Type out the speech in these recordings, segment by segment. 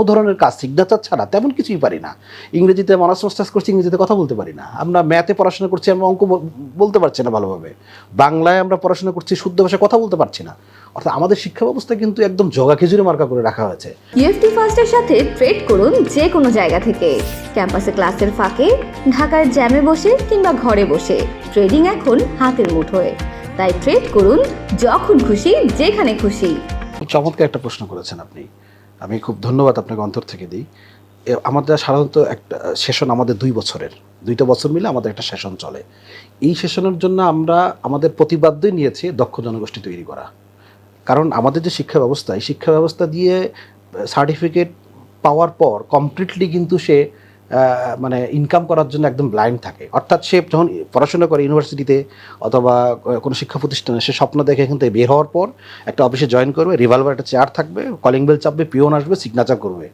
কোনো ধরনের কাজ সিগনেচার ছাড়া তেমন কিছুই পারি না। ইংরেজিতে মানার্স মাস্টার্স করছি ইংরেজিতে কথা বলতে পারি না। আমরা ম্যাথে পড়াশোনা করছি আমরা অঙ্ক বলতে পারছি না ভালোভাবে। বাংলায় আমরা পড়াশোনা করছি শুদ্ধ ভাষায় কথা বলতে পারছি না। অর্থাৎ আমাদের শিক্ষা ব্যবস্থা কিন্তু একদম জগা খেজুরে মার্কা করে রাখা হয়েছে। ইউএফটি ফার্স্টের সাথে ট্রেড করুন যে কোনো জায়গা থেকে। ক্যাম্পাসে ক্লাসের ফাঁকে ঢাকার জ্যামে বসে কিংবা ঘরে বসে। ট্রেডিং এখন হাতের মুঠোয়। তাই ট্রেড করুন যখন খুশি যেখানে খুশি। চমৎকার একটা প্রশ্ন করেছেন আপনি। আমি খুব ধন্যবাদ আপনাকে অন্তর থেকে দিই। আমাদের সাধারণত একটা সেশন আমাদের দুই বছরের। দুইটা বছর মিলে আমাদের একটা সেশন চলে। এই সেশনের জন্য আমরা, আমাদের প্রতিবাদ্যই নিয়েছি দক্ষ জনগোষ্ঠী তৈরি করা। কারণ আমাদের যে শিক্ষা ব্যবস্থা, এই শিক্ষা ব্যবস্থা দিয়ে সার্টিফিকেট পাওয়ার পর কমপ্লিটলি কিন্তু সে মানে ইনকাম করার জন্য একদম ব্লাইন্ড থাকে। অর্থাৎ সে যখন পড়াশোনা করে ইউনিভার্সিটিতে অথবা কোনো শিক্ষা প্রতিষ্ঠানে, সে স্বপ্ন দেখে এখান থেকে বের হওয়ার পর একটা অফিসে জয়েন করবে রিভলভার একটা চেয়ার থাকবে কলিং বেল চাপবে পিওন আসবে সিগনেচার করবে।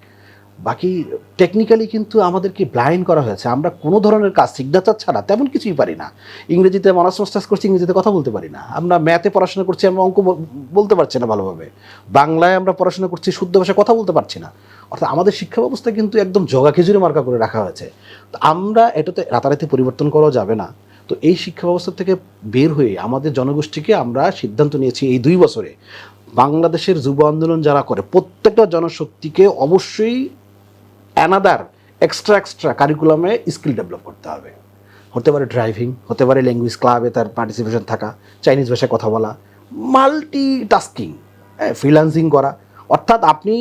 বাকি টেকনিক্যালি কিন্তু আমাদেরকে ব্লাইন্ড করা হয়েছে। আমরা কোনো ধরনের কাজ সিগনেচার ছাড়া তেমন কিছুই পারি না। ইংরেজিতে মানার্স মাস্টার্স করছি, ইংরেজিতে কথা বলতে পারি না। আমরা ম্যাথে পড়াশোনা করছি, আমরা অঙ্ক বলতে পারছি না ভালোভাবে। বাংলায় আমরা পড়াশোনা করছি, শুদ্ধ ভাষায় কথা বলতে পারছি না। অর্থাৎ আমাদের শিক্ষা ব্যবস্থা কিন্তু একদম জগা খেজুরে মার্কা করে রাখা হয়েছে। তো আমরা এটাতে রাতারাতি পরিবর্তন করা যাবে না। তো এই শিক্ষা ব্যবস্থা থেকে বের হয়ে আমাদের জনগোষ্ঠীকে আমরা সিদ্ধান্ত নিয়েছি এই দুই বছরে। বাংলাদেশের যুব আন্দোলন যারা করে, প্রত্যেকটা জনশক্তিকে অবশ্যই অ্যানাদার এক্সট্রা এক্সট্রা কারিকুলামে স্কিল ডেভেলপ করতে হবে। হতে পারে ড্রাইভিং হতে পারে ল্যাঙ্গুয়েজ ক্লাবে তার পার্টিসিপেশন থাকা চাইনিজ ভাষায় কথা বলা মাল্টি টাস্কিং ফ্রিল্যান্সিং করা। অর্থাৎ আপনি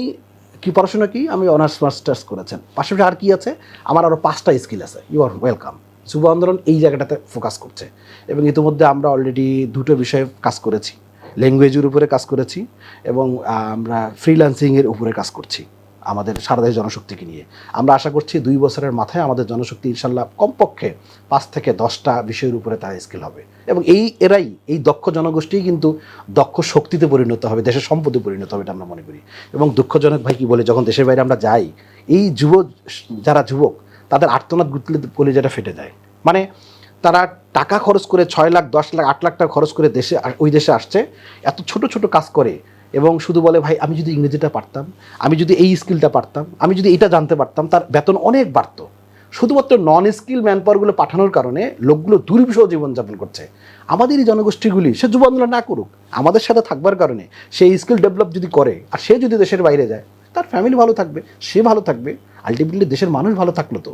কি পড়াশোনা কি? আমি অনার্স মাস্টার্স করেছেন। পাশাপাশি আর কি আছে? আমার আরও পাঁচটা স্কিল আছে। ইউ আর ওয়েলকাম যুব আন্দোলন এই জায়গাটাতে ফোকাস করছে। এবং ইতিমধ্যে আমরা অলরেডি দুটো বিষয়ে কাজ করেছি। ল্যাঙ্গুয়েজের উপরে কাজ করেছি এবং আমরা ফ্রিল্যান্সিংয়ের উপরে কাজ করছি। আমাদের সারা দেশ জনশক্তিকে নিয়ে। আমরা আশা করছি দুই বছরের মাথায় আমাদের জনশক্তি ইনশাল্লাহ কমপক্ষে পাঁচ থেকে দশটা বিষয়ের উপরে তার স্কিল হবে। এবং এই এরাই, এই দক্ষ জনগোষ্ঠী কিন্তু দক্ষ শক্তিতে পরিণত হবে, দেশের সম্পদে পরিণত হবে এটা আমরা মনে করি। এবং দুঃখজনক ভাই কি বলে, যখন দেশের বাইরে আমরা যাই, এই যুব, যারা যুবক, তাদের আর্তনাদ গুতলে কলেজাটা ফেটে যায়। মানে তারা টাকা খরচ করে ছয় লাখ, দশ লাখ, আট লাখ টাকা খরচ করে দেশে, ওই দেশে আসছে, এত ছোট ছোট কাজ করে এবং শুধু বলে, ভাই, আমি যদি ইংরেজিটা পারতাম, আমি যদি এই স্কিলটা পারতাম, আমি যদি এটা জানতে পারতাম, তার বেতন অনেক বাড়তো। শুধুমাত্র নন স্কিল ম্যান পাওয়ারগুলো পাঠানোর কারণে লোকগুলো দুর্বিষহ জীবনযাপন করছে। আমাদের এই জনগোষ্ঠীগুলি, সে যুব আন্দোলন না করুক, আমাদের সাথে থাকবার কারণে সেই স্কিল ডেভেলপ যদি করে, আর সে যদি দেশের বাইরে যায়, তার ফ্যামিলি ভালো থাকবে, সে ভালো থাকবে আলটিমেটলি দেশের মানুষ ভালো থাকল তো।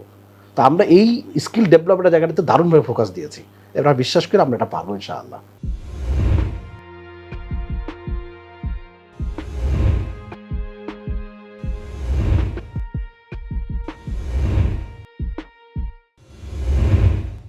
তা আমরা এই স্কিল ডেভেলপের জায়গাটাতে দারুণভাবে ফোকাস দিয়েছি। এবার বিশ্বাস করে আমরা এটা পারব ইনশাআল্লাহ।